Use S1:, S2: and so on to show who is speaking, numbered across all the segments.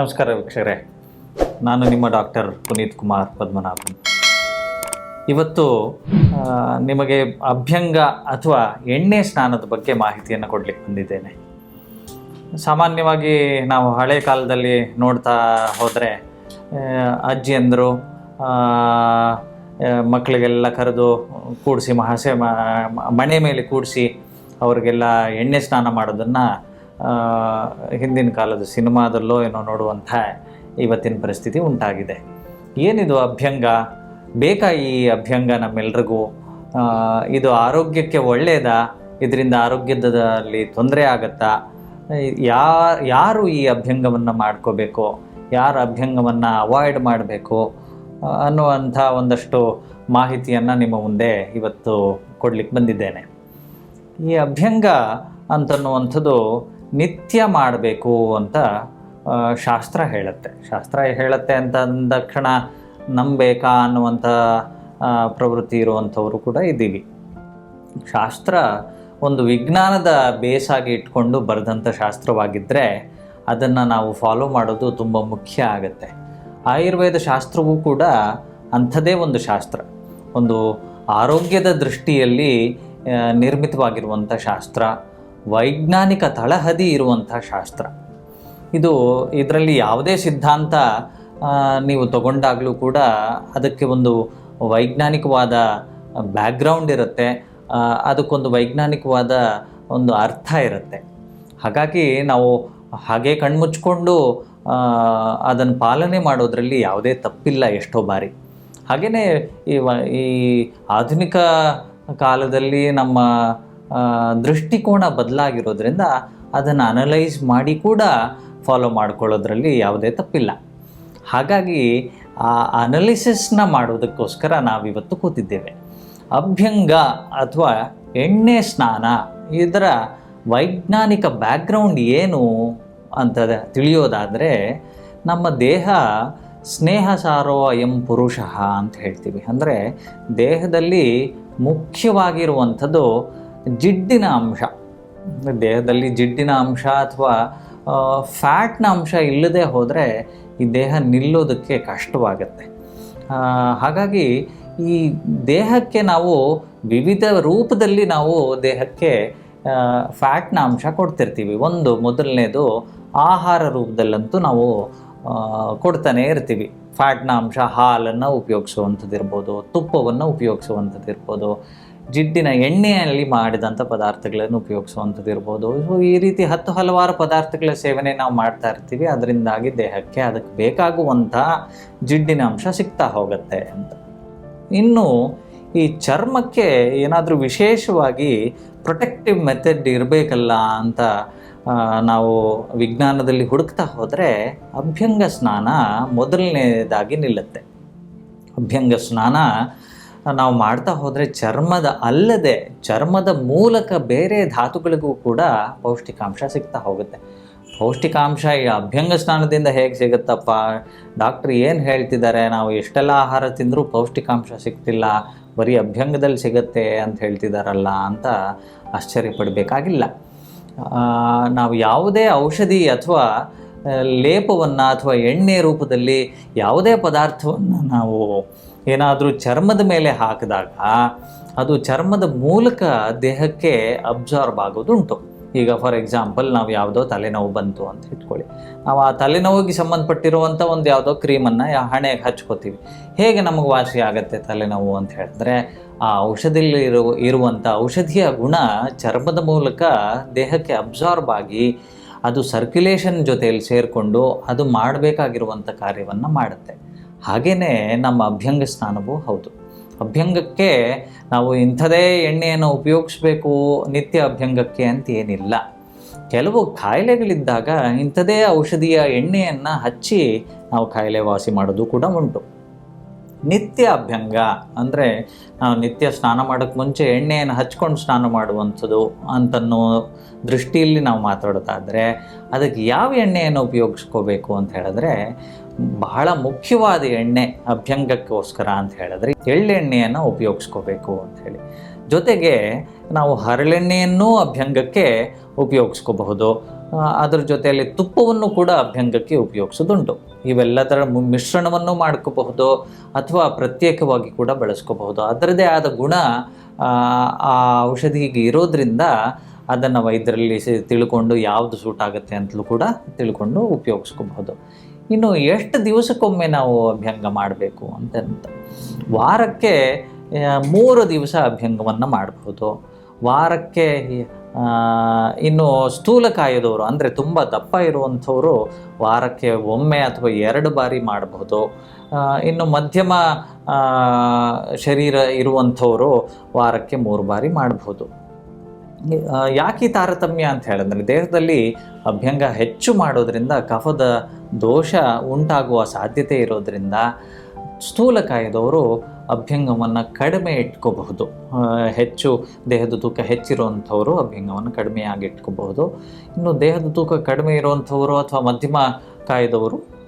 S1: ನಮಸ್ಕಾರ ವೀಕ್ಷಕರೇ. ನಾನು ನಿಮ್ಮ ಡಾಕ್ಟರ್ ಪುನೀತ್ ಕುಮಾರ್ ಪದ್ಮನಾಭನ್ ಇವತ್ತು ನಿಮಗೆ ಅಭ್ಯಂಗ ಅಥವಾ ಎಣ್ಣೆ ಸ್ನಾನದ ಬಗ್ಗೆ ಮಾಹಿತಿಯನ್ನು ಕೊಡಲಿಕ್ಕೆ ಬಂದಿದ್ದೇನೆ. ಸಾಮಾನ್ಯವಾಗಿ ನಾವು ಹಳೆ ಕಾಲದಲ್ಲಿ ನೋಡ್ತಾ ಹೋದರೆ ಅಜ್ಜಿಯಂದರು ಮಕ್ಕಳಿಗೆಲ್ಲ ಕರೆದು ಕೂಡಿಸಿ ಮಹಾಸೆ, ಮ- ಮಣೆ ಮೇಲೆ ಕೂಡಿಸಿ ಅವರಿಗೆಲ್ಲ ಎಣ್ಣೆ ಸ್ನಾನ ಮಾಡೋದನ್ನು ಹಿಂದಿನ ಕಾಲದ ಸಿನಿಮಾದಲ್ಲೋ ಏನೋ ನೋಡುವಂಥ ಇವತ್ತಿನ ಪರಿಸ್ಥಿತಿ ಉಂಟಾಗಿದೆ. ಏನಿದು ಅಭ್ಯಂಗ? ಬೇಕಾ ಈ ಅಭ್ಯಂಗ ನಮ್ಮೆಲ್ರಿಗೂ? ಇದು ಆರೋಗ್ಯಕ್ಕೆ ಒಳ್ಳೆಯದಾ ಇದರಿಂದ ಆರೋಗ್ಯದಲ್ಲಿ ತೊಂದರೆ ಆಗತ್ತಾ? ಯಾ, ಯಾರು ಈ ಅಭ್ಯಂಗವನ್ನು ಮಾಡ್ಕೋಬೇಕು? ಯಾರು ಅಭ್ಯಂಗವನ್ನು ಅವಾಯ್ಡ್ ಮಾಡಬೇಕು? ಅನ್ನುವಂಥ ಒಂದಷ್ಟು ಮಾಹಿತಿಯನ್ನು ನಿಮ್ಮ ಮುಂದೆ ಇವತ್ತು ಕೊಡ್ಲಿಕ್ಕೆ ಬಂದಿದ್ದೇನೆ. ಈ ಅಭ್ಯಂಗ ಅಂತನ್ನುವಂಥದ್ದು ನಿತ್ಯ ಮಾಡಬೇಕು ಅಂತ ಶಾಸ್ತ್ರ ಹೇಳುತ್ತೆ. ಶಾಸ್ತ್ರ ಹೇಳುತ್ತೆ ಅಂತ ಅಂದ ತಕ್ಷಣ ನಂಬೇಕಾ ಅನ್ನುವಂಥ ಪ್ರವೃತ್ತಿ ಇರುವಂಥವರು ಕೂಡ ಇದ್ದೀವಿ. ಶಾಸ್ತ್ರ ಒಂದು ವಿಜ್ಞಾನದ ಬೇಸಾಗಿ ಇಟ್ಕೊಂಡು ಬರೆದಂಥ ಶಾಸ್ತ್ರವಾಗಿದ್ದರೆ ಅದನ್ನು ನಾವು ಫಾಲೋ ಮಾಡೋದು ತುಂಬ ಮುಖ್ಯ ಆಗುತ್ತೆ. ಆಯುರ್ವೇದ ಶಾಸ್ತ್ರವೂ ಕೂಡ ಅಂಥದೇ ಒಂದು ಶಾಸ್ತ್ರ. ಒಂದು ಆರೋಗ್ಯದ ದೃಷ್ಟಿಯಲ್ಲಿ ನಿರ್ಮಿತವಾಗಿರುವಂಥ ಶಾಸ್ತ್ರ. ವೈಜ್ಞಾನಿಕ ತಳಹದಿ ಇರುವಂಥ ಶಾಸ್ತ್ರ. ಇದು ಇದರಲ್ಲಿ ಯಾವುದೇ ಸಿದ್ಧಾಂತ ನೀವು ತಗೊಂಡಾಗಲೂ ಕೂಡ ಅದಕ್ಕೆ ಒಂದು ವೈಜ್ಞಾನಿಕವಾದ ಬ್ಯಾಕ್ಗ್ರೌಂಡ್ ಇರುತ್ತೆ. ಅದಕ್ಕೊಂದು ವೈಜ್ಞಾನಿಕವಾದ ಒಂದು ಅರ್ಥ ಇರುತ್ತೆ. ಹಾಗಾಗಿ ನಾವು ಹಾಗೆ ಕಣ್ಮುಚ್ಕೊಂಡು ಅದನ್ನು ಪಾಲನೆ ಮಾಡೋದರಲ್ಲಿ ಯಾವುದೇ ತಪ್ಪಿಲ್ಲ ಎಷ್ಟೋ ಬಾರಿ. ಹಾಗೆಯೇ ಈ ಆಧುನಿಕ ಕಾಲದಲ್ಲಿ ನಮ್ಮ ದೃಷ್ಟಿಕೋನ ಬದಲಾಗಿರೋದ್ರಿಂದ ಅದನ್ನು ಅನಲೈಸ್ ಮಾಡಿ ಕೂಡ ಫಾಲೋ ಮಾಡ್ಕೊಳ್ಳೋದ್ರಲ್ಲಿ ಯಾವುದೇ ತಪ್ಪಿಲ್ಲ. ಹಾಗಾಗಿ ಆ ಅನಲಿಸಿಸ್ನ ಮಾಡೋದಕ್ಕೋಸ್ಕರ ನಾವಿವತ್ತು ಕೂತಿದ್ದೇವೆ. ಅಭ್ಯಂಗ ಅಥವಾ ಎಣ್ಣೆ ಸ್ನಾನ, ಇದರ ವೈಜ್ಞಾನಿಕ ಬ್ಯಾಕ್ಗ್ರೌಂಡ್ ಏನು ಅಂತ ತಿಳಿಯೋದಾದರೆ ನಮ್ಮ ದೇಹ ಸ್ನೇಹ ಸಾರೋ ಅಯಂ ಪುರುಷ ಅಂತ ಹೇಳ್ತೀವಿ. ಅಂದರೆ ದೇಹದಲ್ಲಿ ಮುಖ್ಯವಾಗಿರುವಂಥದ್ದು ಜಿಡ್ಡಿನ ಅಂಶ. ದೇಹದಲ್ಲಿ ಜಿಡ್ಡಿನ ಅಂಶ ಅಥವಾ ಫ್ಯಾಟ್ನ ಅಂಶ ಇಲ್ಲದೆ ಹೋದರೆ ಈ ದೇಹ ನಿಲ್ಲೋದಕ್ಕೆ ಕಷ್ಟವಾಗುತ್ತೆ. ಹಾಗಾಗಿ ಈ ದೇಹಕ್ಕೆ ನಾವು ವಿವಿಧ ರೂಪದಲ್ಲಿ ನಾವು ದೇಹಕ್ಕೆ ಫ್ಯಾಟ್ನ ಅಂಶ ಕೊಡ್ತಿರ್ತೀವಿ. ಒಂದು, ಮೊದಲನೇದು ಆಹಾರ ರೂಪದಲ್ಲಂತೂ ನಾವು ಕೊಡ್ತಾನೆ ಇರ್ತೀವಿ. ಫ್ಯಾಟ್ನ ಅಂಶ ಹಾಲನ್ನು ಉಪಯೋಗಿಸುವಂಥದ್ದು ಇರ್ಬೋದು ತುಪ್ಪವನ್ನು ಉಪಯೋಗಿಸುವಂಥದ್ದು ಇರ್ಬೋದು ಜಿಡ್ಡಿನ ಎಣ್ಣೆಯಲ್ಲಿ ಮಾಡಿದಂಥ ಪದಾರ್ಥಗಳನ್ನು ಉಪಯೋಗಿಸುವಂಥದ್ದು ಇರ್ಬೋದು. ಈ ರೀತಿ ಹತ್ತು ಹಲವಾರು ಪದಾರ್ಥಗಳ ಸೇವನೆ ನಾವು ಮಾಡ್ತಾ ಇರ್ತೀವಿ. ಅದರಿಂದಾಗಿ ದೇಹಕ್ಕೆ ಅದಕ್ಕೆ ಬೇಕಾಗುವಂಥ ಜಿಡ್ಡಿನ ಅಂಶ ಸಿಗ್ತಾ ಹೋಗುತ್ತೆ ಅಂತ. ಇನ್ನು ಈ ಚರ್ಮಕ್ಕೆ ಏನಾದರೂ ವಿಶೇಷವಾಗಿ ಪ್ರೊಟೆಕ್ಟಿವ್ ಮೆಥಡ್ ಇರಬೇಕಲ್ಲ ಅಂತ ನಾವು ವಿಜ್ಞಾನದಲ್ಲಿ ಹುಡುಕ್ತಾ ಹೋದರೆ ಅಭ್ಯಂಗ ಸ್ನಾನ ಮೊದಲನೇದಾಗಿ ನಿಲ್ಲುತ್ತೆ. ಅಭ್ಯಂಗ ಸ್ನಾನ ನಾವು ಮಾಡ್ತಾ ಹೋದರೆ ಚರ್ಮದ ಅಲ್ಲದೆ ಚರ್ಮದ ಮೂಲಕ ಬೇರೆ ಧಾತುಗಳಿಗೂ ಕೂಡ ಪೌಷ್ಟಿಕಾಂಶ ಸಿಗ್ತಾ ಹೋಗುತ್ತೆ. ಪೌಷ್ಟಿಕಾಂಶ ಈ ಅಭ್ಯಂಗ ಸ್ನಾನದಿಂದ ಹೇಗೆ ಸಿಗುತ್ತಪ್ಪ? ಡಾಕ್ಟ್ರ್ ಏನು ಹೇಳ್ತಿದ್ದಾರೆ? ನಾವು ಎಷ್ಟೆಲ್ಲ ಆಹಾರ ತಿಂದರೂ ಪೌಷ್ಟಿಕಾಂಶ ಸಿಗ್ತಿಲ್ಲ, ಬರೀ ಅಭ್ಯಂಗದಲ್ಲಿ ಸಿಗುತ್ತೆ ಅಂತ ಹೇಳ್ತಿದ್ದಾರಲ್ಲ ಅಂತ ಆಶ್ಚರ್ಯಪಡಬೇಕಾಗಿಲ್ಲ. ನಾವು ಯಾವುದೇ ಔಷಧಿ ಅಥವಾ ಲೇಪವನ್ನು ಅಥವಾ ಎಣ್ಣೆ ರೂಪದಲ್ಲಿ ಯಾವುದೇ ಪದಾರ್ಥವನ್ನು ನಾವು ಏನಾದರೂ ಚರ್ಮದ ಮೇಲೆ ಹಾಕಿದಾಗ ಅದು ಚರ್ಮದ ಮೂಲಕ ದೇಹಕ್ಕೆ ಅಬ್ಸಾರ್ಬ್ ಆಗೋದುಂಟು ಈಗ ಫಾರ್ ಎಕ್ಸಾಂಪಲ್ ನಾವು ಯಾವುದೋ ತಲೆನೋವು ಬಂತು ಅಂತ ಇಟ್ಕೊಳ್ಳಿ. ನಾವು ಆ ತಲೆನೋವಿಗೆ ಸಂಬಂಧಪಟ್ಟಿರುವಂಥ ಒಂದು ಯಾವುದೋ ಕ್ರೀಮನ್ನು ಹಣೆಗೆ ಹಚ್ಕೋತೀವಿ. ಹೇಗೆ ನಮಗೆ ವಾಸಿ ಆಗುತ್ತೆ ತಲೆನೋವು ಅಂತ ಹೇಳಿದ್ರೆ ಆ ಔಷಧಿಯಲ್ಲಿ ಇರುವ ಇರುವಂಥ ಔಷಧಿಯ ಗುಣ ಚರ್ಮದ ಮೂಲಕ ದೇಹಕ್ಕೆ ಅಬ್ಸಾರ್ಬ್ ಆಗಿ ಅದು ಸರ್ಕ್ಯುಲೇಷನ್ ಜೊತೆಯಲ್ಲಿ ಸೇರಿಕೊಂಡು ಅದು ಮಾಡಬೇಕಾಗಿರುವಂಥ ಕಾರ್ಯವನ್ನು ಮಾಡುತ್ತೆ. ಹಾಗೆಯೇ ನಮ್ಮ ಅಭ್ಯಂಗ ಸ್ನಾನವೂ ಹೌದು. ಅಭ್ಯಂಗಕ್ಕೆ ನಾವು ಇಂಥದೇ ಎಣ್ಣೆಯನ್ನು ಉಪಯೋಗಿಸ್ಬೇಕು ನಿತ್ಯ ಅಭ್ಯಂಗಕ್ಕೆ ಅಂತ ಏನಿಲ್ಲ. ಕೆಲವು ಕಾಯಿಲೆಗಳಿದ್ದಾಗ ಇಂಥದೇ ಔಷಧಿಯ ಎಣ್ಣೆಯನ್ನು ಹಚ್ಚಿ ನಾವು ಕಾಯಿಲೆ ವಾಸಿ ಮಾಡೋದು ಕೂಡ ಉಂಟು. ನಿತ್ಯ ಅಭ್ಯಂಗ ಅಂದರೆ ನಾವು ನಿತ್ಯ ಸ್ನಾನ ಮಾಡೋಕ್ಕೆ ಮುಂಚೆ ಎಣ್ಣೆಯನ್ನು ಹಚ್ಕೊಂಡು ಸ್ನಾನ ಮಾಡುವಂಥದ್ದು ಅಂತನ್ನೋ ದೃಷ್ಟಿಯಲ್ಲಿ ನಾವು ಮಾತಾಡೋದಾದರೆ ಅದಕ್ಕೆ ಯಾವ ಎಣ್ಣೆಯನ್ನು ಉಪಯೋಗಿಸ್ಕೋಬೇಕು ಅಂತ ಹೇಳಿದ್ರೆ ಬಹಳ ಮುಖ್ಯವಾದ ಎಣ್ಣೆ ಅಭ್ಯಂಗಕ್ಕೋಸ್ಕರ ಅಂತ ಹೇಳಿದ್ರೆ. ಎಳ್ಳೆಣ್ಣೆಯನ್ನು ಉಪಯೋಗಿಸ್ಕೋಬೇಕು ಹೇಳಿ. ಜೊತೆಗೆ ನಾವು ಹರಳೆಣ್ಣೆಯನ್ನು ಅಭ್ಯಂಗಕ್ಕೆ ಉಪಯೋಗಿಸ್ಕೋಬಹುದು. ಅದರ ಜೊತೆಯಲ್ಲಿ ತುಪ್ಪವನ್ನು ಕೂಡ ಅಭ್ಯಂಗಕ್ಕೆ ಉಪಯೋಗಿಸೋದುಂಟು. ಇವೆಲ್ಲ ಥರ ಮಿಶ್ರಣವನ್ನು ಮಾಡ್ಕೋಬಹುದು ಅಥವಾ ಪ್ರತ್ಯೇಕವಾಗಿ ಕೂಡ ಬಳಸ್ಕೋಬಹುದು. ಅದರದೇ ಆದ ಗುಣ, ಆ ಔಷಧಿಗೆ ಇರೋದ್ರಿಂದ ಅದನ್ನು ವೈದ್ಯರಲ್ಲಿ ತಿಳ್ಕೊಂಡು ಯಾವುದು ಸೂಟ್ ಆಗುತ್ತೆ ಅಂತಲೂ ಕೂಡ ತಿಳ್ಕೊಂಡು ಉಪಯೋಗಿಸ್ಕೋಬಹುದು. ಇನ್ನು ಎಷ್ಟು ದಿವಸಕ್ಕೊಮ್ಮೆ ನಾವು ಅಭ್ಯಂಗ ಮಾಡಬೇಕು ಅಂತ ವಾರಕ್ಕೆ ಮೂರು ದಿವಸ ಅಭ್ಯಂಗವನ್ನು ಮಾಡಬಹುದು ವಾರಕ್ಕೆ ಇನ್ನು ಸ್ಥೂಲಕಾಯದವರು ಅಂದರೆ ತುಂಬ ದಪ್ಪ ಇರುವಂಥವರು ವಾರಕ್ಕೆ ಒಮ್ಮೆ ಅಥವಾ ಎರಡು ಬಾರಿ ಮಾಡಬಹುದು ಇನ್ನು ಮಧ್ಯಮ ಶರೀರ ಇರುವಂಥವರು ವಾರಕ್ಕೆ ಮೂರು ಬಾರಿ ಮಾಡಬಹುದು ಯಾಕೆ ತಾರತಮ್ಯ ಅಂತ ಹೇಳಿದ್ರೆ ದೇಹದಲ್ಲಿ ಅಭ್ಯಂಗ ಹೆಚ್ಚು ಮಾಡೋದ್ರಿಂದ ಕಫದ ದೋಷ ಉಂಟಾಗುವ ಸಾಧ್ಯತೆ ಇರೋದ್ರಿಂದ ಸ್ಥೂಲಕಾಯದವರು ಅಭ್ಯಂಗವನ್ನು ಕಡಿಮೆ ಇಟ್ಕೋಬಹುದು. ಹೆಚ್ಚು ದೇಹದ ತೂಕ ಹೆಚ್ಚಿರುವಂಥವರು ಅಭ್ಯಂಗವನ್ನು ಕಡಿಮೆಯಾಗಿ ಇಟ್ಕೋಬಹುದು. ಇನ್ನು ದೇಹದ ತೂಕ ಕಡಿಮೆ ಇರುವಂಥವರು ಅಥವಾ ಮಧ್ಯಮ ಕಾಯದವರು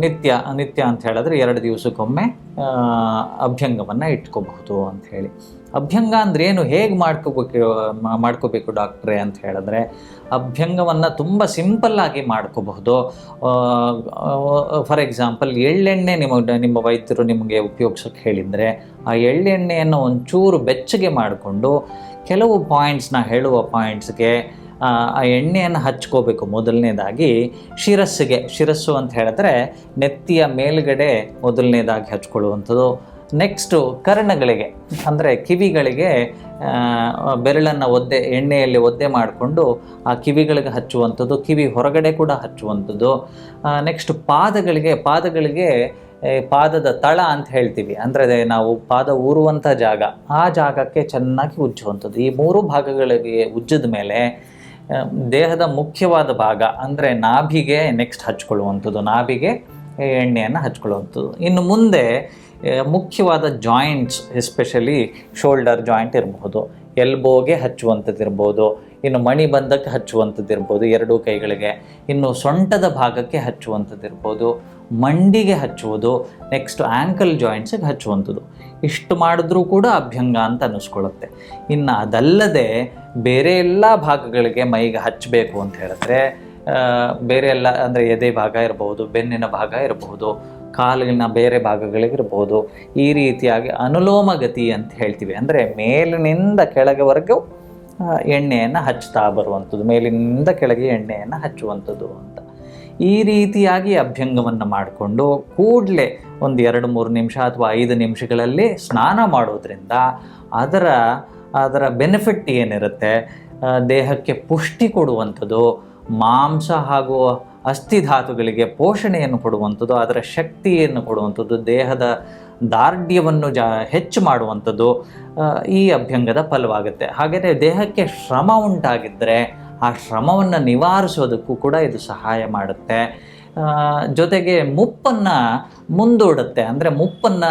S1: ನಿತ್ಯ ನಿತ್ಯ ಅಂತ ಹೇಳಿದ್ರೆ ಎರಡು ದಿವಸಕ್ಕೊಮ್ಮೆ ಅಭ್ಯಂಗವನ್ನು ಇಟ್ಕೋಬಹುದು ಅಂತ ಹೇಳಿ. ಅಭ್ಯಂಗ ಅಂದ್ರೆ ಏನು? ಹೇಗೆ ಮಾಡ್ಕೋಬೇಕು ಮಾಡ್ಕೋಬೇಕು ಡಾಕ್ಟ್ರೆ ಅಂತ ಹೇಳಿದ್ರೆ, ಅಭ್ಯಂಗವನ್ನು ತುಂಬ ಸಿಂಪಲ್ಲಾಗಿ ಮಾಡ್ಕೋಬಹುದು. ಫಾರ್ ಎಕ್ಸಾಂಪಲ್, ಎಳ್ಳೆಣ್ಣೆ ನಿಮ್ಮ ನಿಮ್ಮ ವೈದ್ಯರು ನಿಮಗೆ ಉಪಯೋಗಿಸೋಕೆ ಹೇಳಿದರೆ, ಆ ಎಳ್ಳೆಣ್ಣೆಯನ್ನು ಒಂಚೂರು ಬೆಚ್ಚಗೆ ಮಾಡಿಕೊಂಡು, ಕೆಲವು ಪಾಯಿಂಟ್ಸ್ನ, ಹೇಳುವ ಪಾಯಿಂಟ್ಸ್ಗೆ ಆ ಎಣ್ಣೆಯನ್ನು ಹಚ್ಕೋಬೇಕು. ಮೊದಲನೇದಾಗಿ ಶಿರಸ್ಸಿಗೆ, ಶಿರಸ್ಸು ಅಂತ ಹೇಳಿದ್ರೆ ನೆತ್ತಿಯ ಮೇಲುಗಡೆ ಮೊದಲನೇದಾಗಿ ಹಚ್ಕೊಳ್ಳುವಂಥದ್ದು. ನೆಕ್ಸ್ಟು ಕರ್ಣಗಳಿಗೆ, ಅಂದರೆ ಕಿವಿಗಳಿಗೆ ಬೆರಳನ್ನು ಒದ್ದೆ, ಎಣ್ಣೆಯಲ್ಲಿ ಒದ್ದೆ ಮಾಡಿಕೊಂಡು ಆ ಕಿವಿಗಳಿಗೆ ಹಚ್ಚುವಂಥದ್ದು, ಕಿವಿ ಹೊರಗಡೆ ಕೂಡ ಹಚ್ಚುವಂಥದ್ದು. ನೆಕ್ಸ್ಟ್ ಪಾದಗಳಿಗೆ ಪಾದಗಳಿಗೆ ಪಾದದ ತಳ ಅಂತ ಹೇಳ್ತೀವಿ. ಅಂದರೆ ನಾವು ಪಾದ ಊರುವಂಥ ಜಾಗ, ಆ ಜಾಗಕ್ಕೆ ಚೆನ್ನಾಗಿ ಉಜ್ಜುವಂಥದ್ದು. ಈ ಮೂರು ಭಾಗಗಳಿಗೆ ಉಜ್ಜಿದ ಮೇಲೆ ದೇಹದ ಮುಖ್ಯವಾದ ಭಾಗ ಅಂದರೆ ನಾಭಿಗೆ ನೆಕ್ಸ್ಟ್ ಹಚ್ಕೊಳ್ಳುವಂಥದ್ದು. ನಾಭಿಗೆ ಎಣ್ಣೆಯನ್ನು ಹಚ್ಕೊಳ್ಳುವಂಥದ್ದು. ಇನ್ನು ಮುಂದೆ ಮುಖ್ಯವಾದ ಜಾಯಿಂಟ್ಸ್ ಎಸ್ಪೆಷಲಿ ಶೋಲ್ಡರ್ ಜಾಯಿಂಟ್ ಇರಬಹುದು. ಎಲ್ಬೋಗೆ ಹಚ್ಚುವಂಥದ್ದು ಇರ್ಬೋದು. ಇನ್ನು ಮಣಿಬಂಧಕ್ಕೆ ಹಚ್ಚುವಂಥದ್ದು ಇರ್ಬೋದು ಎರಡೂ ಕೈಗಳಿಗೆ. ಇನ್ನು ಸೊಂಟದ ಭಾಗಕ್ಕೆ ಹಚ್ಚುವಂಥದ್ದು ಇರ್ಬೋದು. ಮಂಡಿಗೆ ಹಚ್ಚುವುದು ನೆಕ್ಸ್ಟ್ ಆ್ಯಂಕಲ್ ಜಾಯಿಂಟ್ಸಿಗೆ ಹಚ್ಚುವಂಥದ್ದು. ಇಷ್ಟು ಮಾಡಿದ್ರೂ ಕೂಡ ಅಭ್ಯಂಗ ಅಂತ ಅನ್ನಿಸ್ಕೊಳ್ಳುತ್ತೆ. ಇನ್ನು ಅದಲ್ಲದೆ ಬೇರೆ ಎಲ್ಲ ಭಾಗಗಳಿಗೆ ಮೈಗೆ ಹಚ್ಚಬೇಕು ಅಂತ ಹೇಳಿದ್ರೆ ಬೇರೆ ಎಲ್ಲ ಅಂದರೆ ಎದೆ ಭಾಗ ಇರಬಹುದು ಬೆನ್ನಿನ ಭಾಗ ಇರಬಹುದು ಕಾಲಿನ ಬೇರೆ ಭಾಗಗಳಿಗಿರ್ಬೋದು, ಈ ರೀತಿಯಾಗಿ ಅನುಲೋಮ ಗತಿ ಅಂತ ಹೇಳ್ತೀವಿ. ಅಂದರೆ ಮೇಲಿನಿಂದ ಕೆಳಗೆವರೆಗೂ ಎಣ್ಣೆಯನ್ನು ಹಚ್ತಾ ಬರುವಂಥದ್ದು, ಮೇಲಿನಿಂದ ಕೆಳಗೆ ಎಣ್ಣೆಯನ್ನು ಹಚ್ಚುವಂಥದ್ದು ಅಂತ. ಈ ರೀತಿಯಾಗಿ ಅಭ್ಯಂಗವನ್ನು ಮಾಡಿಕೊಂಡು ಕೂಡಲೇ ಒಂದು ಎರಡು ಮೂರು ನಿಮಿಷ ಅಥವಾ ಐದು ನಿಮಿಷಗಳಲ್ಲಿ ಸ್ನಾನ ಮಾಡೋದ್ರಿಂದ ಅದರ ಅದರ ಬೆನಿಫಿಟ್ ಏನಿರುತ್ತೆ? ದೇಹಕ್ಕೆ ಪುಷ್ಟಿ ಕೊಡುವಂಥದ್ದು, ಮಾಂಸ ಹಾಗೂ ಅಸ್ಥಿಧಾತುಗಳಿಗೆ ಪೋಷಣೆಯನ್ನು ಕೊಡುವಂಥದ್ದು, ಅದರ ಶಕ್ತಿಯನ್ನು ಕೊಡುವಂಥದ್ದು, ದೇಹದ ದಾರ್ಢ್ಯವನ್ನು ಜಾ, ಹೆಚ್ಚು ಮಾಡುವಂಥದ್ದು ಈ ಅಭ್ಯಂಗದ ಫಲವಾಗುತ್ತೆ. ಹಾಗೆಯೇ ದೇಹಕ್ಕೆ ಶ್ರಮ ಉಂಟಾಗಿದ್ದರೆ ಆ ಶ್ರಮವನ್ನು ನಿವಾರಿಸೋದಕ್ಕೂ ಕೂಡ ಇದು ಸಹಾಯ ಮಾಡುತ್ತೆ. ಜೊತೆಗೆ ಮುಪ್ಪನ್ನು ಮುಂದೂಡುತ್ತೆ. ಅಂದರೆ ಮುಪ್ಪನ್ನು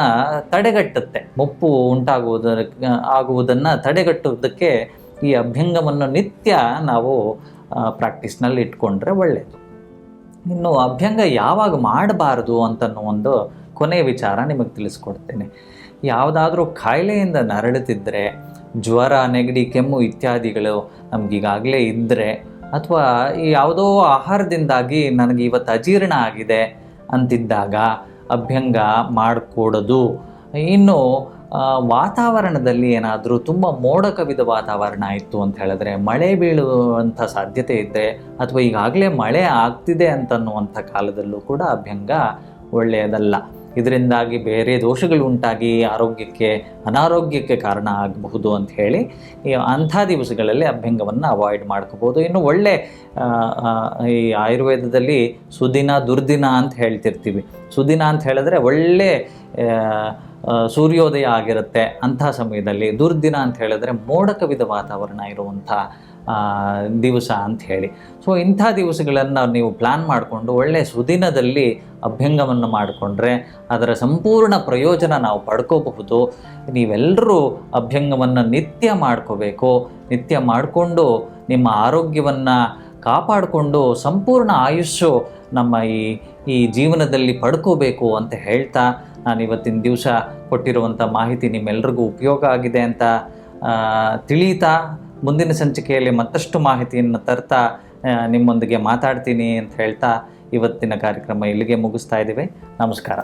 S1: ತಡೆಗಟ್ಟುತ್ತೆ. ಮುಪ್ಪು ಉಂಟಾಗುವುದರ, ಆಗುವುದನ್ನು ತಡೆಗಟ್ಟುವುದಕ್ಕೆ ಈ ಅಭ್ಯಂಗವನ್ನು ನಿತ್ಯ ನಾವು ಪ್ರಾಕ್ಟೀಸ್ನಲ್ಲಿ ಇಟ್ಕೊಂಡ್ರೆ ಒಳ್ಳೆಯದು ಇನ್ನು ಅಭ್ಯಂಗ ಯಾವಾಗ ಮಾಡಬಾರದು ಅಂತನ್ನೋ ಒಂದು ಕೊನೆಯ ವಿಚಾರ ನಿಮಗೆ ತಿಳಿಸ್ಕೊಡ್ತೇನೆ. ಯಾವುದಾದ್ರೂ ಕಾಯಿಲೆಯಿಂದ ನರಳುತ್ತಿದ್ದರೆ ಜ್ವರ, ನೆಗಡಿ, ಕೆಮ್ಮು ಇತ್ಯಾದಿಗಳು ನಮಗೀಗಾಗಲೇ ಇದ್ದರೆ ಅಥವಾ ಯಾವುದೋ ಆಹಾರದಿಂದಾಗಿ ನನಗೆ ಇವತ್ತು ಅಜೀರ್ಣ ಆಗಿದೆ ಅಂತಿದ್ದಾಗ ಅಭ್ಯಂಗ ಮಾಡಿಕೊಡೋದು. ಇನ್ನು ವಾತಾವರಣದಲ್ಲಿ ಏನಾದರೂ ತುಂಬ ಮೋಡ ಕವಿದ ವಾತಾವರಣ ಇತ್ತು ಅಂತ ಹೇಳಿದ್ರೆ, ಮಳೆ ಬೀಳುವಂಥ ಸಾಧ್ಯತೆ ಇದ್ದರೆ ಅಥವಾ ಈಗಾಗಲೇ ಮಳೆ ಆಗ್ತಿದೆ ಅಂತನ್ನುವಂಥ ಕಾಲದಲ್ಲೂ ಕೂಡ ಅಭ್ಯಂಗ ಒಳ್ಳೆಯದಲ್ಲ. ಇದರಿಂದಾಗಿ ಬೇರೆ ದೋಷಗಳು ಉಂಟಾಗಿ ಆರೋಗ್ಯಕ್ಕೆ, ಅನಾರೋಗ್ಯಕ್ಕೆ ಕಾರಣ ಆಗಬಹುದು ಅಂತ ಹೇಳಿ ಅಂಥ ದಿವಸಗಳಲ್ಲಿ ಅಭ್ಯಂಗವನ್ನು ಅವಾಯ್ಡ್ ಮಾಡ್ಕೋಬೋದು ಇನ್ನು ಒಳ್ಳೆ ಈ ಆಯುರ್ವೇದದಲ್ಲಿ ಸುದಿನ ದುರ್ದಿನ ಅಂತ ಹೇಳ್ತಿರ್ತೀವಿ. ಸುದಿನ ಅಂತ ಹೇಳಿದ್ರೆ ಒಳ್ಳೆ ಸೂರ್ಯೋದಯ ಆಗಿರುತ್ತೆ ಅಂಥ ಸಮಯದಲ್ಲಿ ದುರ್ದಿನ ಅಂತ ಹೇಳಿದ್ರೆ ಮೋಡ ಕವಿದ ವಾತಾವರಣ ಇರುವಂಥ ದಿವಸ ಅಂತ ಹೇಳಿ. ಸೊ ಇಂಥ ದಿವಸಗಳನ್ನು ನೀವು ಪ್ಲ್ಯಾನ್ ಮಾಡಿಕೊಂಡು ಒಳ್ಳೆಯ ಸುದಿನದಲ್ಲಿ ಅಭ್ಯಂಗವನ್ನು ಮಾಡಿಕೊಂಡ್ರೆ ಅದರ ಸಂಪೂರ್ಣ ಪ್ರಯೋಜನ ನಾವು ಪಡ್ಕೋಬಹುದು. ನೀವೆಲ್ಲರೂ ಅಭ್ಯಂಗವನ್ನು ನಿತ್ಯ ಮಾಡ್ಕೋಬೇಕು. ನಿತ್ಯ ಮಾಡಿಕೊಂಡು ನಿಮ್ಮ ಆರೋಗ್ಯವನ್ನು ಕಾಪಾಡಿಕೊಂಡು ಸಂಪೂರ್ಣ ಆಯುಷ್ಯು ನಮ್ಮ ಈ ಈ ಜೀವನದಲ್ಲಿ ಪಡ್ಕೋಬೇಕು ಅಂತ ಹೇಳ್ತಾ ನಾನು ಇವತ್ತಿನ ದಿವಸ ಕೊಟ್ಟಿರುವಂಥ ಮಾಹಿತಿ ನಿಮ್ಮೆಲ್ರಿಗೂ ಉಪಯೋಗ ಆಗಿದೆ ಅಂತ ತಿಳಿತಾ ಮುಂದಿನ ಸಂಚಿಕೆಯಲ್ಲಿ ಮತ್ತಷ್ಟು ಮಾಹಿತಿಯನ್ನು ತರ್ತಾ ನಿಮ್ಮೊಂದಿಗೆ ಮಾತಾಡ್ತೀನಿ ಅಂತ ಹೇಳ್ತಾ ಇವತ್ತಿನ ಕಾರ್ಯಕ್ರಮ ಇಲ್ಲಿಗೆ ಮುಗಿಸ್ತಾ ಇದ್ದೀವಿ. ನಮಸ್ಕಾರ.